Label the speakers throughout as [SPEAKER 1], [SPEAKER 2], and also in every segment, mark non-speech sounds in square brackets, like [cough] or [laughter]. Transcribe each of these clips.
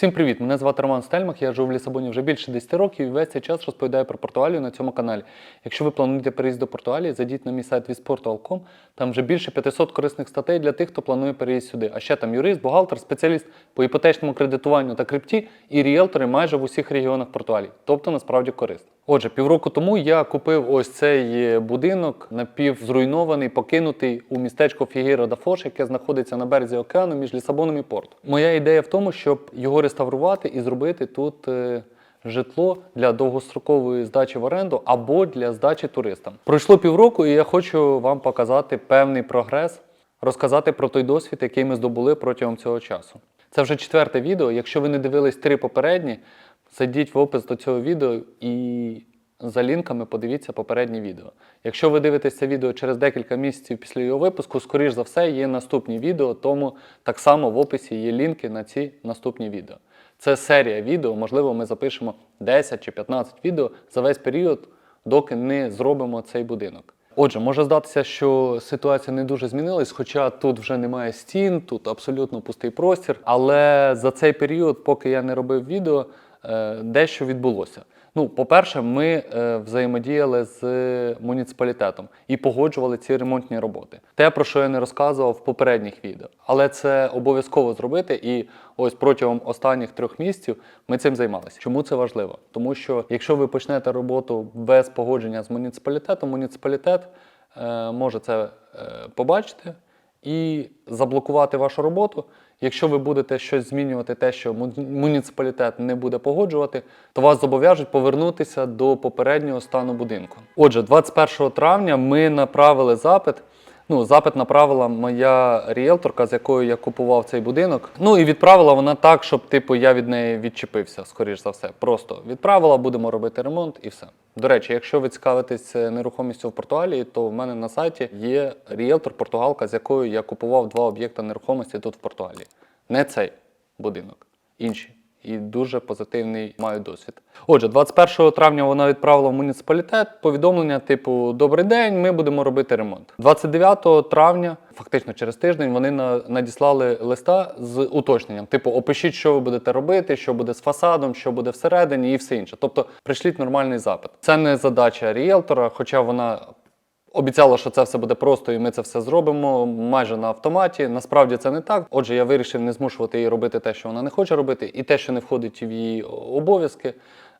[SPEAKER 1] Всім привіт! Мене звати Роман Стельмах, я живу в Лісабоні вже більше 10 років і весь цей час розповідаю про Португалію на цьому каналі. Якщо ви плануєте переїзд до Португалії, зайдіть на мій сайт visportal.com, там вже більше 500 корисних статей для тих, хто планує переїзд сюди. А ще там юрист, бухгалтер, спеціаліст по іпотечному кредитуванню та крипті і ріелтори майже в усіх регіонах Португалії. Тобто насправді корисно. Отже, півроку тому я купив ось цей е, будинок напівзруйнований, покинутий у містечко Фігіро да Фош, яке знаходиться на березі океану між Лісабоном і Портом. Моя ідея в тому, щоб його реставрувати і зробити тут. е, Житло для довгострокової здачі в оренду або для здачі туристам. Пройшло півроку, і я хочу вам показати певний прогрес, розказати про той досвід, який ми здобули протягом цього часу. Це вже четверте відео. Якщо ви не дивились три попередні, зайдіть в опис до цього відео і за лінками подивіться попереднє відео. Якщо ви дивитесь це відео через декілька місяців після його випуску, скоріш за все, є наступні відео, тому так само в описі є лінки на ці наступні відео. Це серія відео, можливо, ми запишемо 10 чи 15 відео за весь період, доки не зробимо цей будинок. Отже, може здатися, що ситуація не дуже змінилась, хоча тут вже немає стін, тут абсолютно пустий простір. Але за цей період, поки я не робив відео, е, дещо відбулося. Ну, по-перше, ми е, взаємодіяли з муніципалітетом і погоджували ці ремонтні роботи. Те, про що я не розказував в попередніх відео. Але це обов'язково зробити. І ось протягом останніх трьох місяців ми цим займалися. Чому це важливо? Тому що якщо ви почнете роботу без погодження з муніципалітетом, муніципалітет е, може це е, побачити і заблокувати вашу роботу. Якщо ви будете щось змінювати, те, що му- муніципалітет не буде погоджувати, то вас зобов'яжуть повернутися до попереднього стану будинку. Отже, 21 травня ми направили запит. Ну, запит направила моя ріелторка, з якою я купував цей будинок. Ну і відправила вона так, щоб типу я від неї відчепився, скоріш за все. Просто відправила, будемо робити ремонт і все. До речі, якщо ви цікавитесь е, нерухомістю в Португалії, то в мене на сайті є ріелтор Португалка, з якою я купував два об'єкти нерухомості тут в Португалії. Не цей будинок, інші. І дуже позитивний маю досвід. Отже, 21 травня вона відправила в муніципалітет повідомлення, типу Добрий день, ми будемо робити ремонт. 29 травня, фактично через тиждень, вони на- надіслали листа з уточненням: типу, опишіть, що ви будете робити, що буде з фасадом, що буде всередині, і все інше. Тобто, прийшліть нормальний запит. Це не задача ріелтора, хоча вона Обіцяла, що це все буде просто, і ми це все зробимо майже на автоматі. Насправді це не так. Отже, я вирішив не змушувати її робити те, що вона не хоче робити, і те, що не входить в її обов'язки.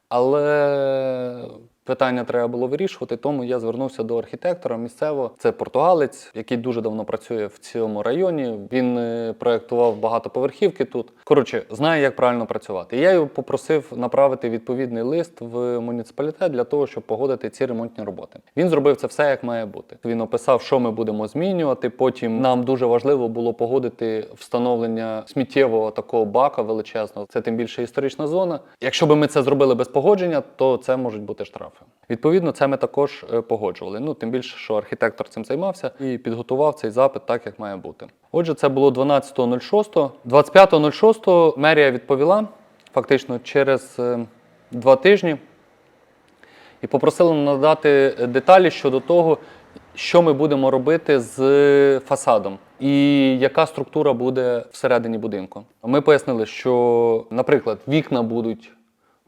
[SPEAKER 1] Але питання треба було вирішувати, тому я звернувся до архітектора місцевого. Це португалець, який дуже давно працює в цьому районі. Він е, проєктував багатоповерхівки тут. Коротше, знає, як правильно працювати. Я його попросив направити відповідний лист в муніципалітет для того, щоб погодити ці ремонтні роботи. Він зробив це все як має бути. Він описав, що ми будемо змінювати. Потім нам дуже важливо було погодити встановлення сміттєвого такого бака величезного. Це тим більше історична зона. Якщо би ми це зробили без погодження, то це можуть бути штрафи. Відповідно, це ми також е, погоджували. Ну тим більше, що архітектор цим займався і підготував цей запит так, як має бути. Отже, це було 12.06. 25.06 мерія відповіла фактично через е, два тижні і попросили надати деталі щодо того, що ми будемо робити з фасадом і яка структура буде всередині будинку. Ми пояснили, що, наприклад, вікна будуть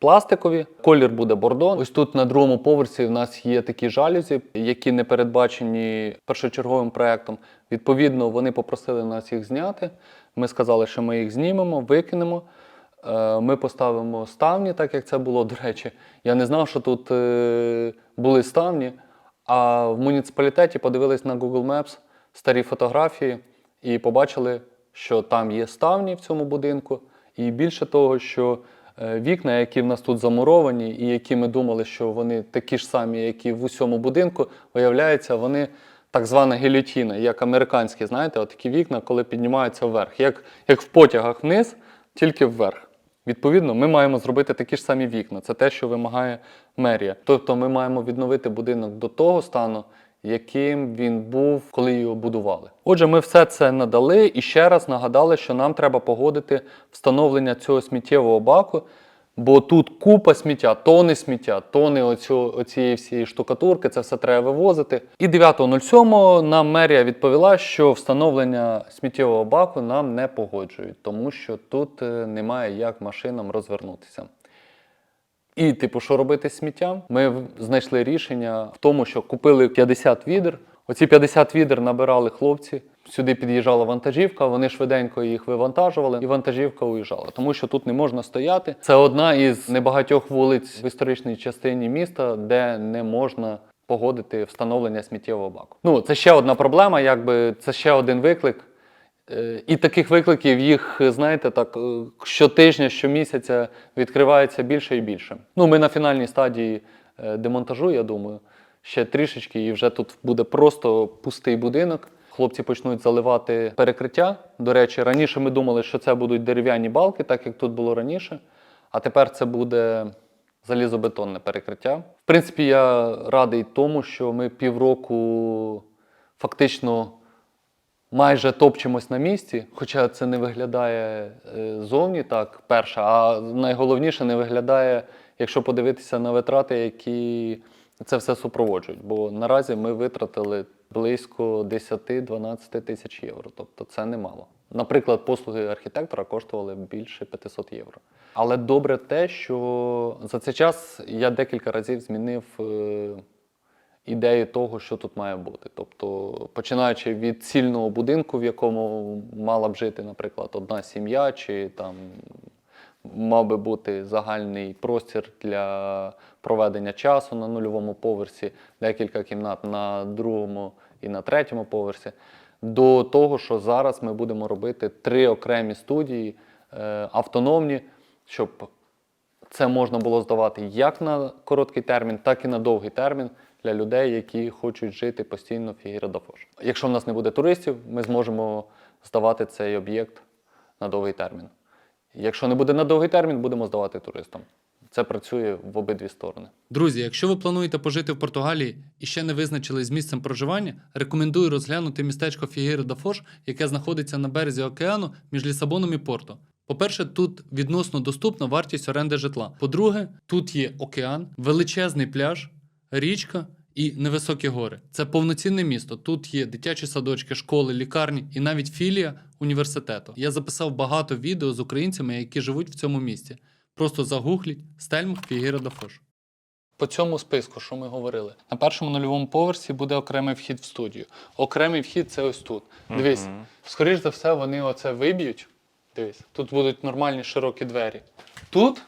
[SPEAKER 1] пластикові, колір буде бордон. Ось тут на другому поверсі в нас є такі жалюзі, які не передбачені першочерговим проектом. Відповідно, вони попросили нас їх зняти. Ми сказали, що ми їх знімемо, викинемо. Е, Ми поставимо ставні, так як це було. До речі, я не знав, що тут е, були ставні. А в муніципалітеті подивились на Google Maps старі фотографії і побачили, що там є ставні в цьому будинку. І більше того, що вікна, які в нас тут замуровані, і які ми думали, що вони такі ж самі, як і в усьому будинку, виявляється, вони так звана гільотіна, як американські, знаєте, такі вікна, коли піднімаються вверх, як, як в потягах вниз, тільки вверх. Відповідно, ми маємо зробити такі ж самі вікна. Це те, що вимагає мерія. Тобто ми маємо відновити будинок до того стану, яким він був, коли його будували. Отже, ми все це надали і ще раз нагадали, що нам треба погодити встановлення цього сміттєвого баку Бо тут купа сміття, тони сміття, тони оцю, оцієї всієї штукатурки, це все треба вивозити. І 9.07 нам мерія відповіла, що встановлення сміттєвого баку нам не погоджують, тому що тут е, немає як машинам розвернутися. І, типу, що робити з сміттям? Ми знайшли рішення в тому, що купили 50 відер. Оці 50 відер набирали хлопці. Сюди під'їжджала вантажівка, вони швиденько їх вивантажували, і вантажівка уїжджала, тому що тут не можна стояти. Це одна із небагатьох вулиць в історичній частині міста, де не можна погодити встановлення сміттєвого баку. Ну, це ще одна проблема, якби це ще один виклик. Е, І таких викликів їх, знаєте, так е, щотижня, щомісяця відкривається більше і більше. Ну, ми на фінальній стадії е, демонтажу, я думаю, ще трішечки, і вже тут буде просто пустий будинок. Хлопці почнуть заливати перекриття. До речі, раніше ми думали, що це будуть дерев'яні балки, так як тут було раніше. А тепер це буде залізобетонне перекриття. В принципі, я радий тому, що ми півроку фактично майже топчемось на місці, хоча це не виглядає е, зовні так, перше, а найголовніше не виглядає, якщо подивитися на витрати, які це все супроводжують. Бо наразі ми витратили близько 10-12 тисяч євро, тобто це немало. Наприклад, послуги архітектора коштували більше 500 євро. Але добре те, що за цей час я декілька разів змінив ідею того, що тут має бути. Тобто, починаючи від цільного будинку, в якому мала б жити, наприклад, одна сім'я, чи там мав би бути загальний простір для проведення часу на нульовому поверсі, декілька кімнат на другому і на третьому поверсі, до того, що зараз ми будемо робити три окремі студії е, автономні, щоб це можна було здавати як на короткий термін, так і на довгий термін для людей, які хочуть жити постійно в Фігіра Дафош. Якщо в нас не буде туристів, ми зможемо здавати цей об'єкт на довгий термін. Якщо не буде на довгий термін, будемо здавати туристам. Це працює в обидві сторони.
[SPEAKER 2] Друзі, якщо ви плануєте пожити в Португалії і ще не визначились з місцем проживання, рекомендую розглянути містечко Фігейро да Фош, яке знаходиться на березі океану між Лісабоном і Порто. По-перше, тут відносно доступна вартість оренди житла. По-друге, тут є океан, величезний пляж, річка і невисокі гори. Це повноцінне місто. Тут є дитячі садочки, школи, лікарні і навіть філія університету. Я записав багато відео з українцями, які живуть в цьому місті. Просто загугліть Стельмах Фігейро да Фош.
[SPEAKER 1] По цьому списку, що ми говорили, на першому нульовому поверсі буде окремий вхід в студію. Окремий вхід це ось тут. Дивись, скоріш за все, вони оце виб'ють. Дивись, тут будуть нормальні широкі двері. Тут,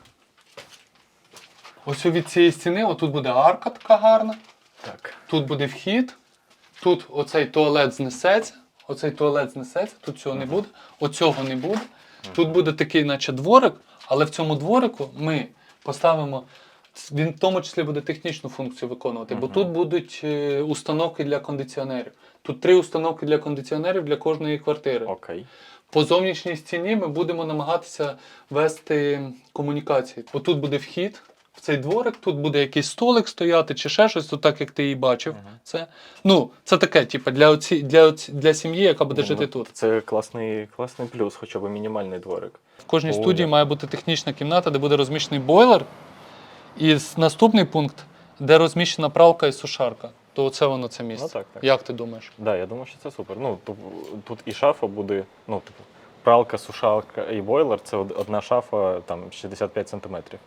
[SPEAKER 1] ось від цієї стіни, отут буде арка така гарна.
[SPEAKER 3] Так.
[SPEAKER 1] Тут буде вхід, тут оцей туалет знесеться, оцей туалет знесеться, тут цього не буде, оцього не буде. Тут буде такий, наче дворик, але в цьому дворику ми поставимо. Він в тому числі буде технічну функцію виконувати, бо тут будуть е, установки для кондиціонерів. Тут три установки для кондиціонерів для кожної квартири.
[SPEAKER 3] Окей.
[SPEAKER 1] По зовнішній стіні ми будемо намагатися вести комунікації. Бо тут буде вхід в цей дворик, тут буде якийсь столик стояти чи ще щось, то так як ти її бачив. Це, ну, це таке, типу, для, оці, для, оці, для сім'ї, яка буде
[SPEAKER 3] Ну,
[SPEAKER 1] жити
[SPEAKER 3] ну,
[SPEAKER 1] тут.
[SPEAKER 3] Це класний, класний плюс, хоча б мінімальний дворик.
[SPEAKER 1] В кожній
[SPEAKER 3] О,
[SPEAKER 1] студії має бути технічна кімната, де буде розміщений бойлер. І с- наступний пункт, де розміщена пралка і сушарка. То це воно це місце.
[SPEAKER 3] Ну, так, так.
[SPEAKER 1] Як ти думаєш?
[SPEAKER 3] Да, я думаю, що це супер. Ну, тут, тут і шафа буде, ну, типу, пралка, сушалка і бойлер це од- одна шафа там 65 сантиметрів.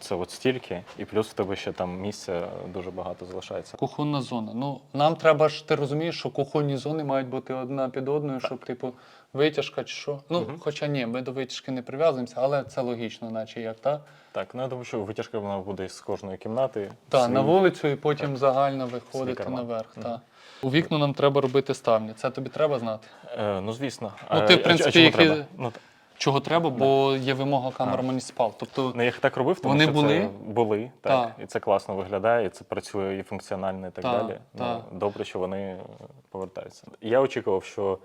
[SPEAKER 3] Це от стільки, і плюс в тебе ще там місця дуже багато залишається.
[SPEAKER 1] Кухонна зона. Ну, нам треба ж, ти розумієш, що кухонні зони мають бути одна під одною, щоб, типу, витяжка чи що. Ну,
[SPEAKER 3] Мгм.
[SPEAKER 1] хоча ні, ми до витяжки не прив'язуємося, але це логічно, наче як, так?
[SPEAKER 3] Так, ну я думаю, що витяжка вона буде з кожної кімнати.
[SPEAKER 1] Так,
[SPEAKER 3] свій.
[SPEAKER 1] на вулицю і потім загально виходити наверх.
[SPEAKER 3] Мгм.
[SPEAKER 1] Та. У вікна нам треба робити ставні. Це тобі треба знати.
[SPEAKER 3] Е, ну, звісно.
[SPEAKER 1] Ну, ти, в
[SPEAKER 3] а- а
[SPEAKER 1] принципі, які-?
[SPEAKER 3] Ну,
[SPEAKER 1] Чого треба, бо є вимога камер муніципал. Тобто,
[SPEAKER 3] Ну, я їх так робив, тому
[SPEAKER 1] Вони
[SPEAKER 3] що
[SPEAKER 1] були?
[SPEAKER 3] це були, так.
[SPEAKER 1] Так.
[SPEAKER 3] І це класно виглядає, і це працює і функціонально, і так
[SPEAKER 1] Так,
[SPEAKER 3] далі.
[SPEAKER 1] так.
[SPEAKER 3] Ну, добре, що вони повертаються. Я очікував, що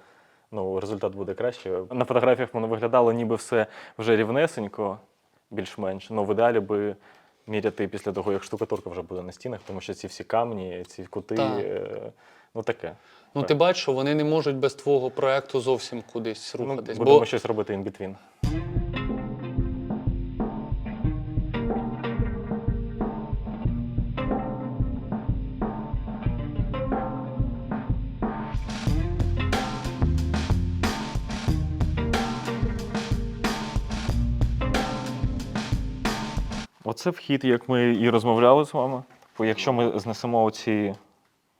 [SPEAKER 3] ну, результат буде краще. На фотографіях воно виглядало ніби все вже рівнесенько, більш-менш. Ну, в ідеалі би міряти після того, як штукатурка вже буде на стінах, тому що ці всі камні, ці кути,
[SPEAKER 1] Так.
[SPEAKER 3] е, Отаке. Ну,
[SPEAKER 1] ну ти бачиш, що вони не можуть без твого проекту зовсім кудись
[SPEAKER 3] ну,
[SPEAKER 1] рухатись.
[SPEAKER 3] Ну, Будемо
[SPEAKER 1] бо...
[SPEAKER 3] щось робити in between. Оце вхід, як ми і розмовляли з вами. Якщо ми знесемо ці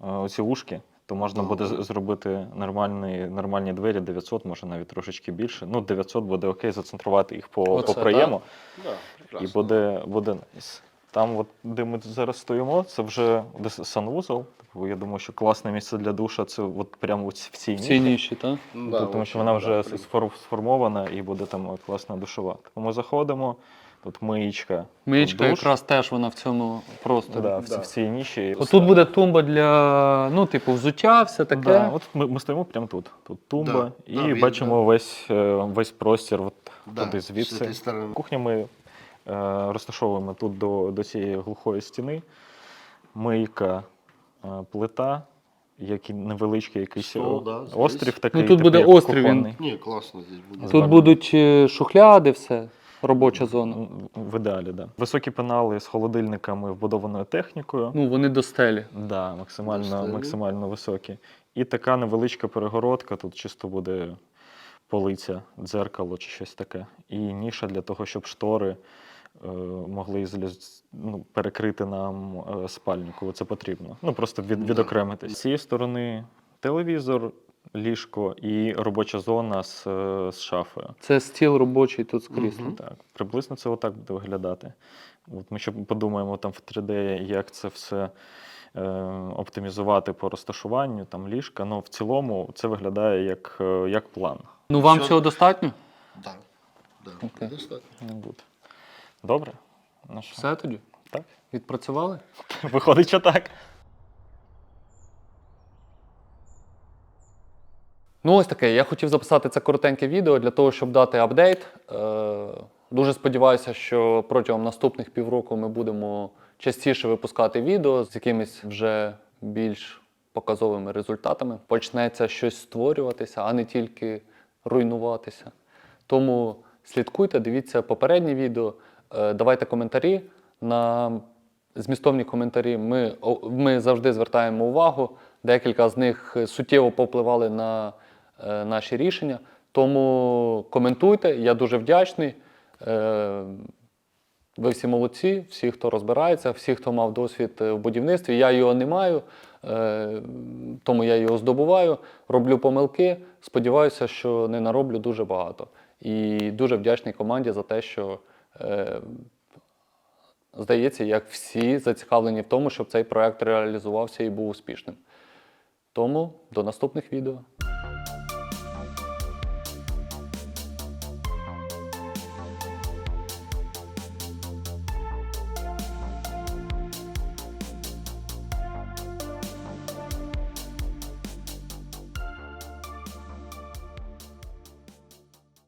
[SPEAKER 3] оці ушки, то можна буде зробити нормальні, нормальні двері 900, може навіть трошечки більше. Ну, 900 буде окей, зацентрувати їх по,
[SPEAKER 1] Оце,
[SPEAKER 3] по проєму.
[SPEAKER 4] Да,
[SPEAKER 3] І буде, буде найс. Там, от, де ми зараз стоїмо, це вже санвузол. Типу, я думаю, що класне місце для душа це от прямо в ці- в цій
[SPEAKER 1] В цій
[SPEAKER 3] ніші.
[SPEAKER 1] ніші, так?
[SPEAKER 4] Ну, да,
[SPEAKER 3] тому що вона вже сформована і буде там класна душова. Тому ми заходимо, тут миєчка.
[SPEAKER 1] Миєчка
[SPEAKER 3] душ.
[SPEAKER 1] якраз теж вона в цьому просторі.
[SPEAKER 3] Да, в,
[SPEAKER 4] Да.
[SPEAKER 3] в цій ніші.
[SPEAKER 1] Отут буде тумба для, ну, типу, взуття, все таке.
[SPEAKER 3] Да, от ми, ми стоїмо прямо тут. Тут тумба,
[SPEAKER 4] Да.
[SPEAKER 3] і
[SPEAKER 4] Да, він,
[SPEAKER 3] бачимо весь, е, весь простір от,
[SPEAKER 4] Да,
[SPEAKER 3] туди
[SPEAKER 4] з
[SPEAKER 3] звідси.
[SPEAKER 4] цієї сторони.
[SPEAKER 3] Кухню ми е, розташовуємо тут до, до цієї глухої стіни. Мийка, е, плита, як невеличкий якийсь
[SPEAKER 4] Стол,
[SPEAKER 3] о-
[SPEAKER 4] да, здесь.
[SPEAKER 3] острів такий.
[SPEAKER 1] Ну, тут буде
[SPEAKER 3] типу, як
[SPEAKER 1] острів, він-
[SPEAKER 3] кухонний.
[SPEAKER 4] Ні, класно здесь буде.
[SPEAKER 1] Тут будуть е, шухляди, все, робоча зона.
[SPEAKER 3] В ідеалі, да. Високі пенали з холодильниками вбудованою технікою.
[SPEAKER 1] Ну, вони до стелі.
[SPEAKER 3] Да, максимально,
[SPEAKER 4] Достойні.
[SPEAKER 3] максимально високі. І така невеличка перегородка, тут чисто буде полиця, дзеркало чи щось таке. І ніша для того, щоб штори е, могли ізоля- ну, перекрити нам е, спальню, коли це потрібно. Ну просто від, відокремитись. З цієї сторони телевізор, ліжко і робоча зона з, е, з шафою.
[SPEAKER 1] Це стіл робочий тут з кріслом.
[SPEAKER 4] Мгм.
[SPEAKER 3] Так, приблизно це отак буде виглядати. От ми ще подумаємо там в 3D, як це все е, оптимізувати по розташуванню, там ліжка. Ну, в цілому це виглядає як, е, як план.
[SPEAKER 1] Ну, вам
[SPEAKER 4] Що?
[SPEAKER 1] цього достатньо?
[SPEAKER 4] Так. Да. Достатньо.
[SPEAKER 3] Не буде. Добре? Ну що?
[SPEAKER 1] Все тоді?
[SPEAKER 3] Так.
[SPEAKER 1] Відпрацювали? [laughs]
[SPEAKER 3] Виходить, що так.
[SPEAKER 1] Ну, ось таке. Я хотів записати це коротеньке відео для того, щоб дати апдейт. Е, дуже сподіваюся, що протягом наступних півроку ми будемо частіше випускати відео з якимись вже більш показовими результатами. Почнеться щось створюватися, а не тільки руйнуватися. Тому слідкуйте, дивіться попередні відео, е, давайте коментарі. На змістовні коментарі ми, ми завжди звертаємо увагу. Декілька з них суттєво повпливали на наші рішення. Тому коментуйте, я дуже вдячний. Е, ви всі молодці, всі, хто розбирається, всі, хто мав досвід е, в будівництві. Я його не маю, е, тому я його здобуваю, роблю помилки. Сподіваюся, що не нароблю дуже багато. І дуже вдячний команді за те, що е, здається, як всі зацікавлені в тому, щоб цей проект реалізувався і був успішним. Тому до наступних відео.